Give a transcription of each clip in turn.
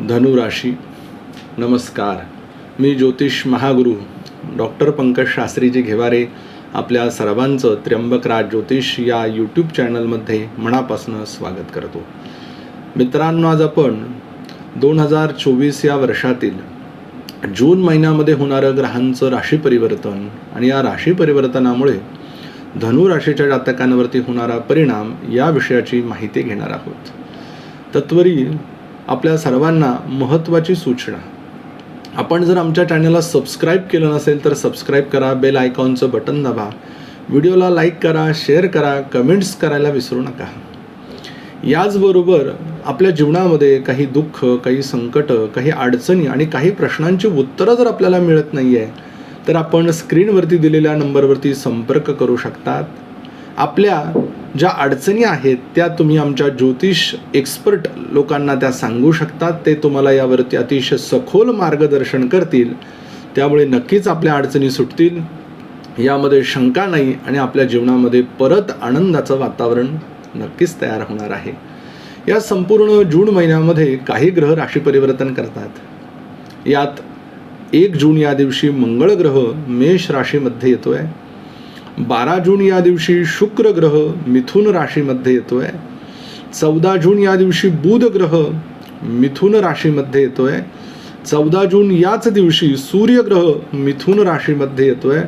धनुराशी नमस्कार. मी ज्योतिष महागुरू डॉक्टर पंकज शास्त्रीजी घेवारे आपल्या सर्वांचं त्र्यंबकराज ज्योतिष या यूट्यूब चॅनलमध्ये मनापासून स्वागत करतो. मित्रांनो आज आपण दोन हजार चोवीस या वर्षातील जून महिन्यामध्ये होणारं ग्रहांचं राशी परिवर्तन आणि या राशी परिवर्तनामुळे धनु राशीच्या जातकांवरती होणारा परिणाम या विषयाची माहिती घेणार आहोत. तत्वरी आपल्या सर्वांना महत्त्वाची सूचना. आपण जर आमच्या चॅनलला सबस्क्राईब केलं नसेल तर सबस्क्राईब करा बेल आयकॉनचं बटन दाबा. व्हिडिओला लाईक करा शेअर करा कमेंट्स करायला विसरू नका. याचबरोबर आपल्या जीवनामध्ये काही दुःख काही संकटं काही अडचणी आणि काही प्रश्नांची उत्तरं जर आपल्याला मिळत नाही आहे तर आपण स्क्रीनवरती दिलेल्या नंबरवरती संपर्क करू शकतात. आपल्या ज्या अडचणी आहेत त्या तुम्ही आमच्या ज्योतिष एक्सपर्ट लोकांना त्या सांगू शकतात. ते तुम्हाला यावरती अतिशय सखोल मार्गदर्शन करतील. त्यामुळे नक्कीच आपल्या अडचणी सुटतील. यामध्ये शंका नाही आणि आपल्या जीवनामध्ये परत आनंदाचं वातावरण नक्कीच तयार होणार आहे. या संपूर्ण जून महिन्यामध्ये काही ग्रह राशी परिवर्तन करतात. यात एक जून या दिवशी मंगळ ग्रह मेष राशीमध्ये येतो आहे बारा जून या दिवशी शुक्र ग्रह मिथुन राशीमध्ये येतो आहे चौदा जून या दिवशी बुध ग्रह मिथुन राशीमध्ये येतो आहे चौदा जून याच दिवशी सूर्यग्रह मिथुन राशीमध्ये येतो आहे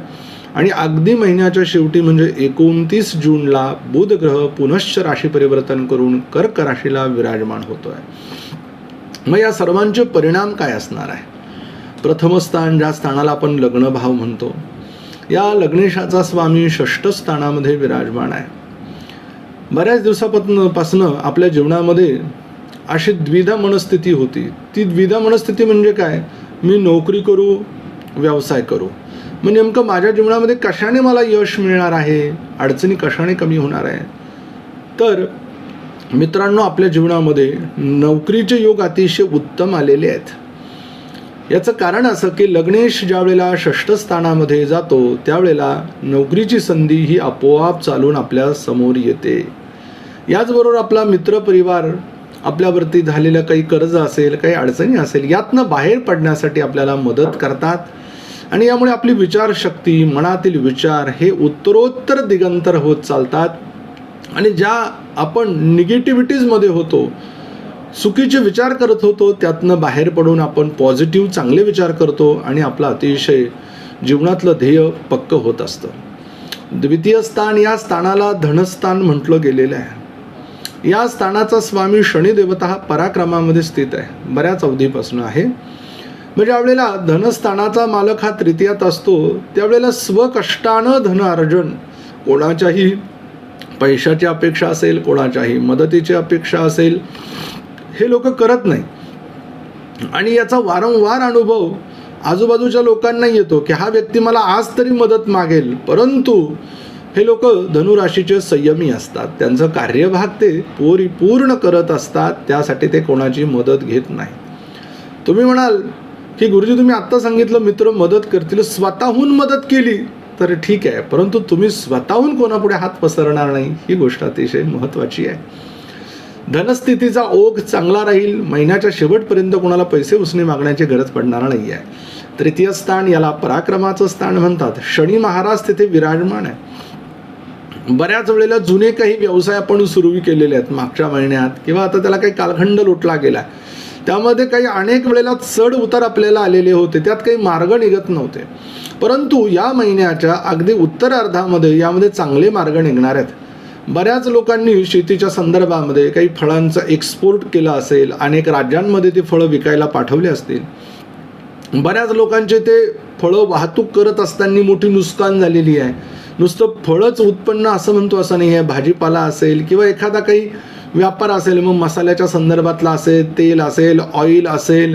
आणि अगदी महिन्याच्या शेवटी म्हणजे एकोणतीस जूनला बुध ग्रह पुनश्च राशी परिवर्तन करून कर्क राशीला विराजमान होतो आहे मग या सर्वांचे परिणाम काय असणार आहे? प्रथम स्थान ज्या स्थानाला आपण लग्नभाव म्हणतो या लग्नेशाचा स्वामी षष्ठ स्थानामध्ये विराजमान आहे. बऱ्याच दिवसापासून आपल्या जीवनामध्ये अशी द्विधा मनस्थिती होती. ती द्विधा मनस्थिती म्हणजे काय? मी नोकरी करू व्यवसाय करू. मग नेमकं माझ्या जीवनामध्ये कशाने मला यश मिळणार आहे? अडचणी कशाने कमी होणार आहे? तर मित्रांनो आपल्या जीवनामध्ये नोकरीचे योग अतिशय उत्तम आलेले आहेत. याचं कारण असं की लग्नेश ज्या वेळेला जातो त्यावेळेला नोकरीची संधी ही आपोआप चालून आपल्यासमोर येते. याचबरोबर आपला मित्रपरिवार आपल्यावरती झालेलं काही कर्ज असेल काही अडचणी असेल यातनं बाहेर पडण्यासाठी आपल्याला मदत करतात. आणि यामुळे आपली विचारशक्ती मनातील विचार हे उत्तरोत्तर दिगंतर होत चालतात. आणि ज्या आपण निगेटिव्हिटीजमध्ये होतो चुकीचे विचार करत होतो त्यातनं बाहेर पडून आपण पॉझिटिव्ह चांगले विचार करतो आणि आपलं अतिशय जीवनातलं ध्येय पक्क होत असतं. द्वितीय स्थान या स्थानाला धनस्थान म्हटलं गेलेलं आहे. या स्थानाचा स्वामी शनिदेवता हा पराक्रमामध्ये स्थित आहे. बऱ्याच अवधीपासून आहे. म्हणजे ज्यावेळेला धनस्थानाचा मालक हा तृतीयात असतो त्यावेळेला स्वकष्टानं धन अर्जन कोणाच्याही पैशाची अपेक्षा असेल कोणाच्याही मदतीची अपेक्षा असेल हे लोक करत नाही. आणि याचा वारंवार अनुभव आजूबाजूच्या लोकांना येतो की हा व्यक्ती मला आज तरी मदत मागेल परंतु हे लोक धनुराशीचे संयमी असतात. त्यांचं कार्यभाग ते परिपूर्ण करत असतात त्यासाठी ते कोणाची मदत घेत नाही. तुम्ही म्हणाल की गुरुजी तुम्ही आत्ता सांगितलं मित्र मदत करतील स्वतःहून मदत केली तर ठीक आहे परंतु तुम्ही स्वतःहून कोणापुढे हात पसरणार नाही ही गोष्ट अतिशय महत्त्वाची आहे. धनस्थितीचा ओघ चांगला राहील महिन्याच्या शेवटपर्यंत कोणाला पैसे उसने मागण्याची गरज पडणार नाही आहे तृतीय स्थान याला पराक्रमाचं स्थान म्हणतात. शनी महाराज तिथे विराजमान आहे. बऱ्याच वेळेला जुने काही व्यवसाय आपण सुरू केलेले आहेत मागच्या महिन्यात किंवा आता त्याला काही कालखंड लुटला गेला त्यामध्ये काही अनेक वेळेला चढ उतार आपल्याला आलेले होते त्यात काही मार्ग निघत नव्हते. परंतु या महिन्याच्या अगदी उत्तरार्धामध्ये यामध्ये चांगले मार्ग निघणार आहेत. बऱ्याच लोकांनी शेतीच्या संदर्भामध्ये काही फळांचा एक्सपोर्ट केला असेल अनेक राज्यांमध्ये ते फळं विकायला पाठवले असतील. बऱ्याच लोकांचे ते फळं वाहतूक करत असताना मोठी नुकसान झालेली आहे. नुसतं फळंच उत्पन्न असं म्हणतो असं नाही आहे. भाजीपाला असेल किंवा एखादा काही व्यापार असेल मग मसाल्याच्या संदर्भातला असेल तेल असेल ऑइल असेल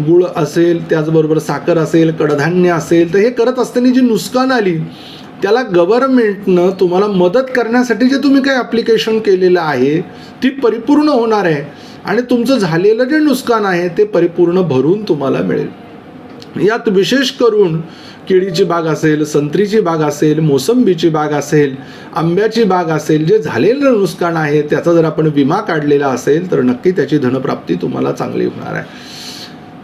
गुळ असेल त्याचबरोबर साखर असेल कडधान्य असेल तर हे करत असताना जी नुकसान आली त्याला गव्हर्नमेंटनं तुम्हाला मदत करण्यासाठी जे तुम्ही काही ॲप्लिकेशन केलेलं आहे ती परिपूर्ण होणार आहे. आणि तुमचं झालेलं जे नुकसान आहे ते परिपूर्ण भरून तुम्हाला मिळेल. यात विशेष करून केळीची बाग असेल संत्रीची बाग असेल मोसंबीची बाग असेल आंब्याची बाग असेल जे झालेलं नुकसान आहे त्याचा जर आपण विमा काढलेला असेल तर नक्की त्याची धनप्राप्ती तुम्हाला चांगली होणार आहे.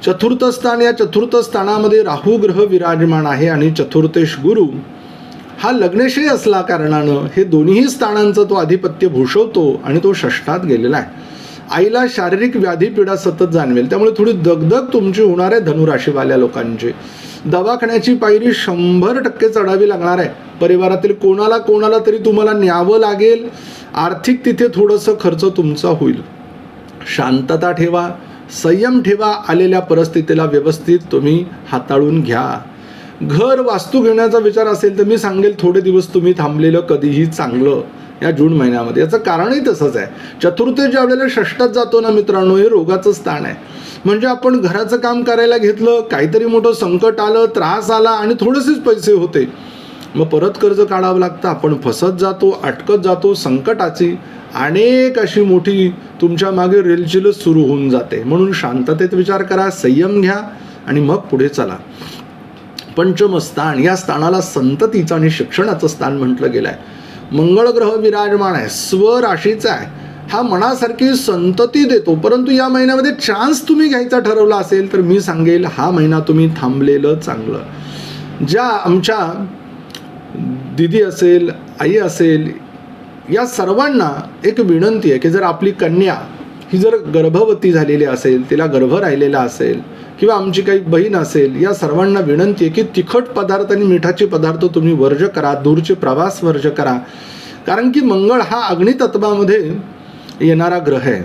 चतुर्थ स्थान या चतुर्थ स्थानामध्ये राहू ग्रह विराजमान आहे आणि चतुर्थेश गुरु हा लग्नेशही असला कारणानं हे दोन्ही स्थानांचं तो आधिपत्य भूषवतो आणि तो षष्ठात गेलेला आहे. आईला शारीरिक व्याधी पीडा सतत जाणवेल. त्यामुळे थोडी दगदग तुमची होणार आहे धनुराशीवाल्या लोकांची. दवाखान्याची पायरी शंभर टक्के चढावी लागणार आहे. परिवारातील कोणाला कोणाला तरी तुम्हाला न्यावं लागेल. आर्थिक तिथे थोडंसं खर्च तुमचा होईल. शांतता ठेवा संयम ठेवा आलेल्या परिस्थितीला व्यवस्थित तुम्ही हाताळून घ्या. घर वास्तू घेण्याचा विचार असेल तर मी सांगेल थोडे दिवस तुम्ही थांबलेलं कधीही चांगलं या जून महिन्यामध्ये. याचं कारणही तसंच आहे. चतुर्थ ज्या वेळेला षष्टात जातो ना मित्रांनो हे रोगाचं स्थान आहे. म्हणजे आपण घराचं काम करायला घेतलं काहीतरी मोठं संकट आलं त्रास आला आणि थोडेसेच पैसे होते. मग परत कर्ज काढावं लागतं. आपण फसत जातो अटकत जातो संकटाची अनेक अशी मोठी तुमच्या मागे रेलचिलच सुरू होऊन जाते. म्हणून शांततेत विचार करा संयम घ्या आणि मग पुढे चला. पंचम स्थान या स्थानाला संततीचं आणि शिक्षणाचं स्थान म्हटलं गेलं आहे मंगळ ग्रह विराजमान आहे स्वराशीचा आहे. हा मनासारखी संतती देतो परंतु या महिन्यामध्ये चान्स तुम्ही घ्यायचा ठरवला असेल तर मी सांगेल हा महिना तुम्ही थांबलेलं चांगलं. ज्या आमच्या दिदी असेल आई असेल या सर्वांना एक विनंती आहे की जर आपली कन्या ही जर गर्भवती झालेली असेल तिला गर्भ राहिलेला असेल किंवा आमची काही बहीण असेल या सर्वांना विनंती आहे की तिखट पदार्थ आणि मिठाचे पदार्थ तुम्ही वर्ज करा दूरचे प्रवास वर्ज करा. कारण की मंगळ हा अग्नितत्वामध्ये येणारा ग्रह आहे.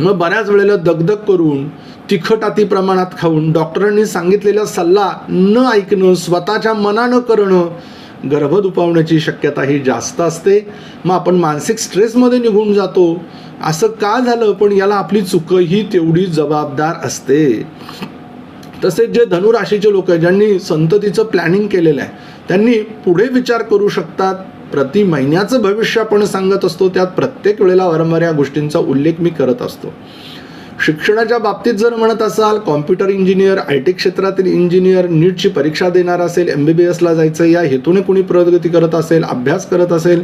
मग बऱ्याच वेळेला दगदग करून तिखट अति प्रमाणात खाऊन डॉक्टरांनी सांगितलेला सल्ला न ऐकणं स्वतःच्या मनानं करणं गर्भ दुपावण्याची शक्यता ही जास्त असते. मग आपण मानसिक स्ट्रेसमध्ये निघून जातो. असं का झालं? पण याला आपली चुकही तेवढी जबाबदार असते. तसेच जे धनुराशीचे लोक आहेत ज्यांनी संततीचं प्लॅनिंग केलेलं आहे त्यांनी पुढे विचार करू शकतात. प्रति महिन्याचं भविष्य आपण सांगत असतो त्यात प्रत्येक वेळेला वारंवार या गोष्टींचा उल्लेख मी करत असतो. शिक्षणाच्या बाबतीत जर म्हणत असाल कॉम्प्युटर इंजिनियर आय टी क्षेत्रातील इंजिनियर नीटची परीक्षा देणार असेल एम बी बी एसला जायचं या हेतूने कोणी प्रगती करत असेल अभ्यास करत असेल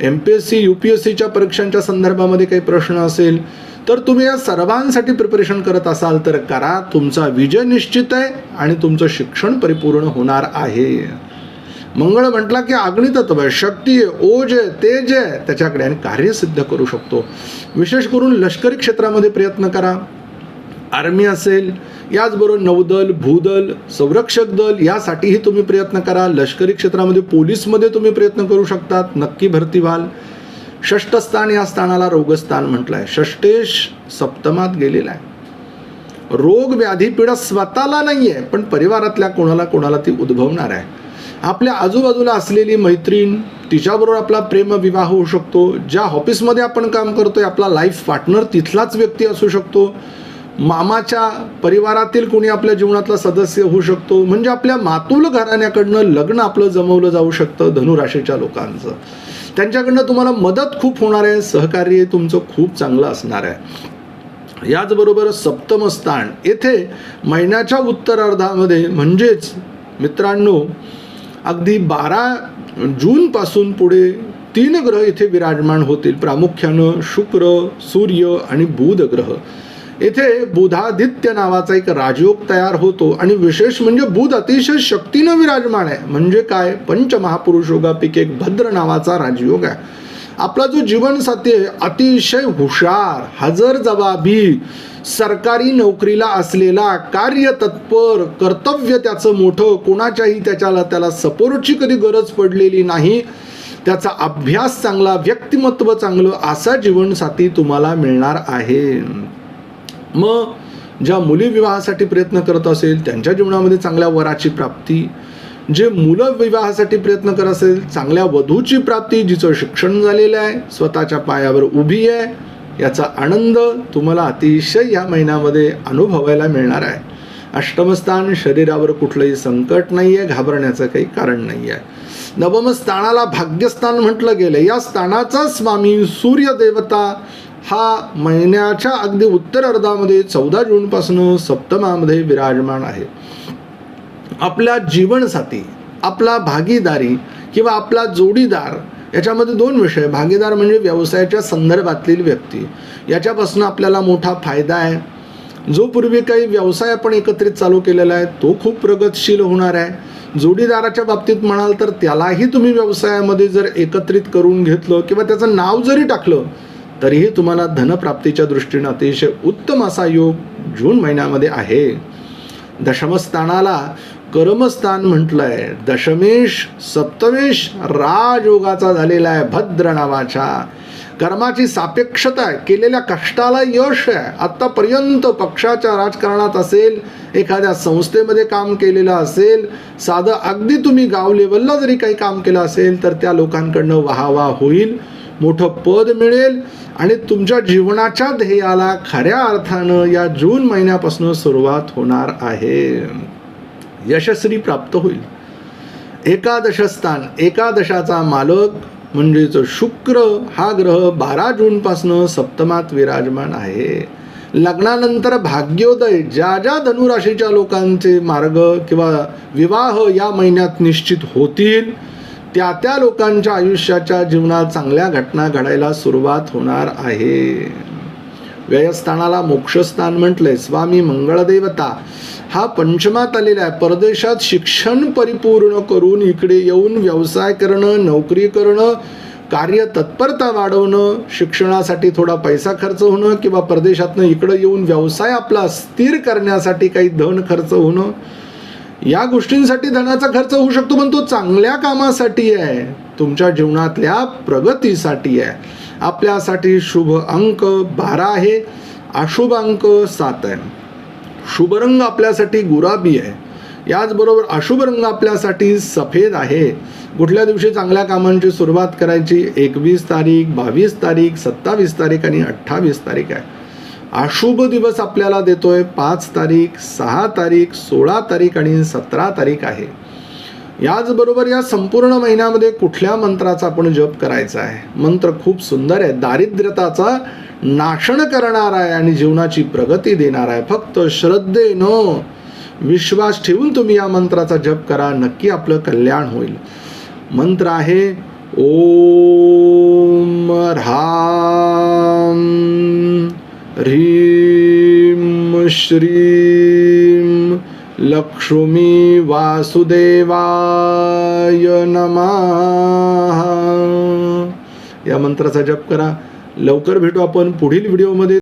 M P S C U P S सीच्या परीक्षांच्या संदर्भामध्ये काही प्रश्न असेल तर तुम्ही या सर्वांसाठी प्रिपरेशन करत असाल तर करा. तुमचा विजय निश्चित आहे आणि तुमचं शिक्षण परिपूर्ण होणार आहे. मंगळ म्हटला की अग्नितत्व आहे शक्ती आहे ओज आहे तेज आहे. त्याच्याकडे आणि कार्य सिद्ध करू शकतो. विशेष करून लष्करी क्षेत्रामध्ये प्रयत्न करा. आर्मी असेल याचबरोबर नौदल भूदल संरक्षक दल यासाठीही तुम्ही प्रयत्न करा. लष्करी क्षेत्रामध्ये पोलीसमध्ये तुम्ही प्रयत्न करू शकतात. नक्की भरती व्हाल. षष्टस्थान या स्थानाला रोगस्थान म्हटलं आहे षष्टेश सप्तमात गेलेला आहे. रोग व्याधी पीडा स्वतःला नाही आहे पण परिवारातल्या कोणाला कोणाला ती उद्भवणार आहे. आपल्या आजूबाजूला असलेली मैत्रीण तिच्याबरोबर आपला प्रेमविवाह होऊ शकतो. ज्या ऑफिसमध्ये आपण काम करतोय आपला लाईफ पार्टनर तिथलाच व्यक्ती असू शकतो. मामाच्या परिवारातील कोणी आपल्या जीवनातला सदस्य होऊ शकतो. म्हणजे आपल्या मातुल घराण्याकडनं लग्न आपलं जमवलं जाऊ शकतं धनुराशीच्या लोकांचं. त्यांच्याकडनं तुम्हाला मदत खूप होणार आहे सहकार्य तुमचं खूप चांगलं असणार आहे. याचबरोबर सप्तम स्थान येथे महिन्याच्या उत्तरार्धामध्ये म्हणजेच मित्रांनो अगदी बारा जूनपासून पुढे तीन ग्रह इथे विराजमान होतील. प्रामुख्यानं शुक्र सूर्य आणि बुध ग्रह. येथे बुधादित्य नावाचा एक राजयोग तयार होतो आणि विशेष म्हणजे बुध अतिशय शक्तीनं विराजमान आहे. म्हणजे काय? पंचमहापुरुष योगापैकी एक भद्र नावाचा राजयोग आहे. आपला जो जीवनसाथी आहे अतिशय हुशार हजर जबाबी सरकारी नोकरीला असलेला कार्यतत्पर कर्तव्य त्याचं मोठं कोणाच्याही त्याच्याला त्याला सपोर्टची कधी गरज पडलेली नाही. त्याचा अभ्यास चांगला व्यक्तिमत्व चांगलं असा जीवनसाथी तुम्हाला मिळणार आहे. मग ज्या मुली विवाहासाठी प्रयत्न करत असेल त्यांच्या जीवनामध्ये चांगल्या वराची प्राप्ती. जे मुलं विवाहासाठी प्रयत्न करत असेल चांगल्या वधूची प्राप्ती जिचं शिक्षण झालेलं आहे स्वतःच्या पायावर उभी आहे. याचा आनंद तुम्हाला अतिशय या महिन्यामध्ये अनुभवायला मिळणार आहे. अष्टमस्थान शरीरावर कुठलंही संकट नाही आहे घाबरण्याचं काही कारण नाही आहे नवम स्थानाला भाग्यस्थान म्हटलं गेलं या स्थानाचा स्वामी सूर्यदेवता हा महिन्याच्या अगदी उत्तर अर्धामध्ये चौदा जूनपासून सप्तमामध्ये विराजमान आहे. आपल्या जीवनसाथी आपला भागीदारी किंवा आपला जोडीदार याच्यामध्ये दोन विषय. भागीदार म्हणजे व्यवसायाच्या संदर्भातील व्यक्ती. याच्यापासून आपल्याला मोठा फायदा आहे. जो पूर्वी काही व्यवसाय आपण एकत्रित चालू केलेला आहे. तो खूप प्रगतशील होणार आहे. जोडीदाराच्या बाबतीत म्हणाल तर त्यालाही तुम्ही व्यवसायामध्ये जर एकत्रित करून घेतलं किंवा त्याचं नाव जरी टाकलं तरीही तुम्हाला धनप्राप्तीच्या दृष्टीनं अतिशय उत्तम असा योग जून महिन्यामध्ये आहे. दशमस्थानाला कर्मस्थान म्हटलंय. दशमेश सप्तमेश राजयोगाचा झालेला आहे भद्र नावाच्या कर्माची सापेक्षता आहे केलेल्या कष्टाला यश आहे. आत्तापर्यंत पक्षाच्या राजकारणात असेल एखाद्या संस्थेमध्ये काम केलेलं असेल साधं अगदी तुम्ही गाव लेवलला जरी काही काम केलं असेल तर त्या लोकांकडनं वाहवा होईल मोठं पद मिळेल आणि तुमच्या जीवनाच्या ध्येयाला खऱ्या अर्थानं या जून महिन्यापासून सुरुवात होणार आहे. यशस्वी प्राप्त होईल. एकादशस्थान एकादशाचा मालक म्हणजेच शुक्र हा ग्रह बारा जूनपासनं सप्तमात विराजमान आहे. लग्नानंतर भाग्योदय ज्या ज्या धनुराशीच्या लोकांचे मार्ग किंवा विवाह या महिन्यात निश्चित होतील त्या त्या लोकांच्या आयुष्याच्या जीवनात चांगल्या घटना घडायला सुरुवात होणार आहे. व्ययस्थानाला मोक्षस्थान म्हटलंय. स्वामी मंगळदेवता हा पंचमात आलेला आहे. परदेशात शिक्षण परिपूर्ण करून इकडे येऊन व्यवसाय करणं नोकरी करणं कार्य तत्परता वाढवणं शिक्षणासाठी थोडा पैसा खर्च होणं किंवा परदेशातनं इकडं येऊन व्यवसाय आपला स्थिर करण्यासाठी काही धन खर्च होणं या गोष्टींसाठी धनाचा खर्च होऊ शकतो पण तो चांगल्या कामासाठी आहे. तुमच्या जीवनातल्या प्रगतीसाठी आहे. आपल्यासाठी शुभ अंक बारा आहे. अशुभ अंक सात आहे. शुभ रंग आपल्यासाठी गुलाबी आहे. याचबरोबर अशुभ रंग आपल्यासाठी सफेद आहे. कुठल्या दिवशी चांगल्या कामांची सुरुवात करायची? एकवीस तारीख बावीस तारीख सत्तावीस तारीख आणि अठ्ठावीस तारीख आहे. अशुभ दिवस आपल्याला देतोय पाच तारीख सहा तारीख सोळा तारीख आणि सतरा तारीख आहे. याचबरोबर या संपूर्ण महिन्यामध्ये कुठल्या मंत्राचा आपण जप करायचा आहे? मंत्र खूप सुंदर आहे. दारिद्र्यताचा नाशन करणार आहे आणि जीवनाची प्रगती देणार आहे. फक्त श्रद्धेनं विश्वास ठेवून तुम्ही या मंत्राचा जप करा. नक्की आपलं कल्याण होईल. मंत्र आहे ओम ह्रीम श्री लक्ष्मी वासुदेवाय नमः. या मंत्राचा जप करा. लवकर भेटू आपण पुढील व्हिडिओमध्ये.